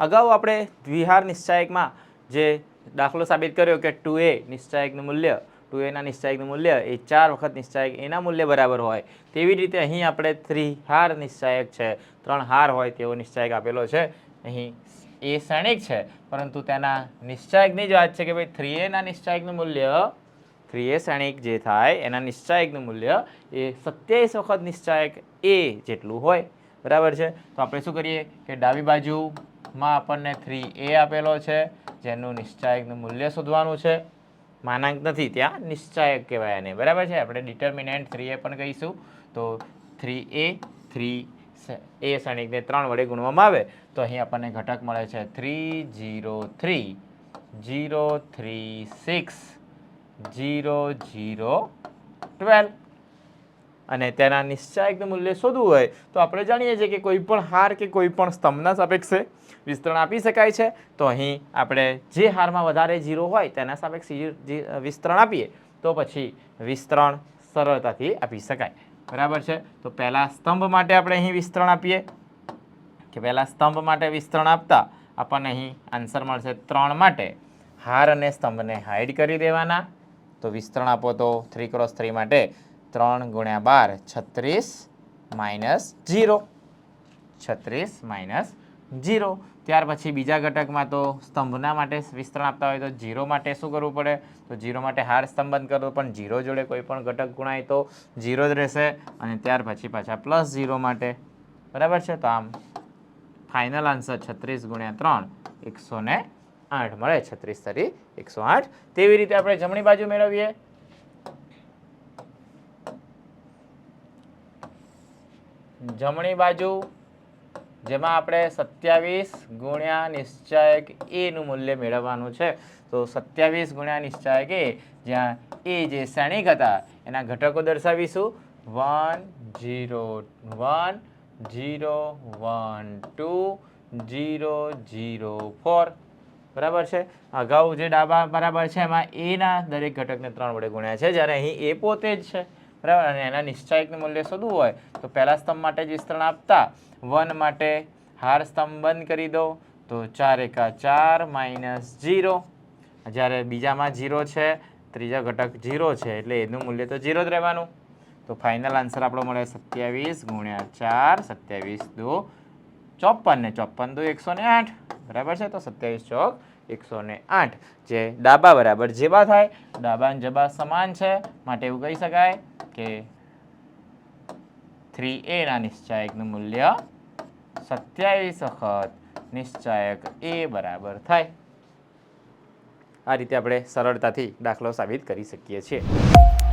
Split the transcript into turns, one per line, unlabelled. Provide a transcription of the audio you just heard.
અગાઉ આપણે દ્વિહાર નિશ્ચાયકમાં જે દાખલો સાબિત કર્યો કે ટુ એ નિશ્ચાયકનું મૂલ્ય, ટુ એના નિશ્ચાયકનું મૂલ્ય એ ચાર વખત નિશ્ચાયક, એના મૂલ્ય બરાબર હોય. તેવી જ રીતે અહીં આપણે ત્રિહાર નિશ્ચાયક છે, ત્રણ હાર હોય તેવો નિશ્ચાયક આપેલો છે. અહીં એ શ્રેણિક છે, પરંતુ તેના નિશ્ચાયકની જ વાત છે કે ભાઈ થ્રી એના નિશ્ચાયકનું મૂલ્ય, થ્રી એ શ્રેણિક જે થાય એના નિશ્ચાયકનું મૂલ્ય એ સત્યાવીસ વખત નિશ્ચાયક એ જેટલું હોય. બરાબર છે? તો આપણે શું કરીએ કે ડાબી બાજુમાં આપણને થ્રી એ આપેલો છે, જેનું નિશ્ચાયકનું મૂલ્ય શોધવાનું છે. માનાંક નથી ત્યાં, નિશ્ચાયક કહેવાય એને બરાબર છે? આપણે ડિટર્મિનેન્ટ થ્રી એ પણ કહીશું. તો થ્રી એ થ્રી એ સૈનિકને ત્રણ વડે ગુણવામાં આવે. તો અહીં આપણને ઘટક મળે છે three zero three zero three six zero zero twelve અને તેના નિશ્ચાયક મૂલ્ય શોધવું હોય તો આપણે જાણીએ છીએ કે કોઈ પણ હાર કે કોઈ પણ સ્તંભના સાપેક્ષે વિસ્તરણ આપી શકાય છે. તો અહીં આપણે જે હારમાં વધારે જીરો હોય તેના સાપેક્ષે વિસ્તરણ આપીએ તો પછી વિસ્તરણ સરળતાથી આપી શકાય. બરાબર છે? તો પહેલાં સ્તંભ માટે આપણે અહીં વિસ્તરણ આપીએ. કે પહેલાં સ્તંભ માટે વિસ્તરણ આપતા આપણને અહીં આન્સર મળશે ત્રણ માટે. હાર અને સ્તંભને હાઈડ કરી દેવાના. તો વિસ્તરણ આપો તો થ્રી ક્રોસ થ્રી માટે ત્રણ ગુણ્યા બાર, છત્રીસ માઇનસ જીરો છત્રીસ માઇનસ જીરો ત્યાર પછી બીજા ઘટકમાં તો સ્તંભના માટે વિસ્તરણ આપતા હોય તો જીરો માટે શું કરવું પડે? તો જીરો માટે હાર સ્તંભ બંધ કરો, પણ જીરો જોડે કોઈ પણ ઘટક ગુણાય તો જીરો જ રહેશે. અને ત્યાર પછી પાછા પ્લસ જીરો માટે. બરાબર છે? તો આમ ફાઇનલ આન્સર છત્રીસ ગુણ્યા ત્રણ, એકસો આઠ. મળે છત્રીસ તરી એકસો આઠ. તેવી રીતે આપણે જમણી બાજુ મેળવીએ. જમણી બાજુ, જેમાં આપણે સત્યાવીસ ગુણ્યા નિશ્ચાયક એનું મૂલ્ય મેળવવાનું છે. તો સત્યાવીસ ગુણ્યા નિશ્ચાયક એ જ્યાં એ જે શ્રેણિક હતા, એના ઘટકો દર્શાવીશું. One zero one zero one, two zero zero four. બરાબર છે? અગાઉ જે ડાબા બરાબર છે, એમાં એના દરેક ઘટકને ત્રણ વડે ગુણ્યા છે. જ્યારે અહીં એ પોતે જ છે. બરાબર? અને એના નિશ્ચાયકનું મૂલ્ય શોધવું હોય, તો પહેલા સ્તંભ માટે જ વિસ્તરણ આપતા, વન માટે હાર સ્તંભ બંધ કરી દો, તો ચાર એકા ચાર માઇનસ જીરો જ્યારે બીજામાં જીરો છે, ત્રીજા ઘટક જીરો છે, એટલે એનું મૂલ્ય તો જીરો જ રહેવાનું. તો ફાઇનલ આન્સર આપણો મળે સત્યાવીસ ગુણ્યા ચાર, સત્યાવીસ દો ચોપન ને ચોપન દો એકસો ને આઠ. બરાબર છે? તો સત્યાવીસ ચોક એકસો ને આઠ. જે ડાબા બરાબર જેબા થાય, ડાબા જબા સમાન છે, માટે એવું કહી શકાય. કે થ્રી એના નિશ્ચાયકનું મૂલ્ય સત્યાવીસ વખત નિશ્ચાયક એ બરાબર થાય આ રીતે આપણે સરળતાથી દાખલો સાબિત કરી શકીએ છીએ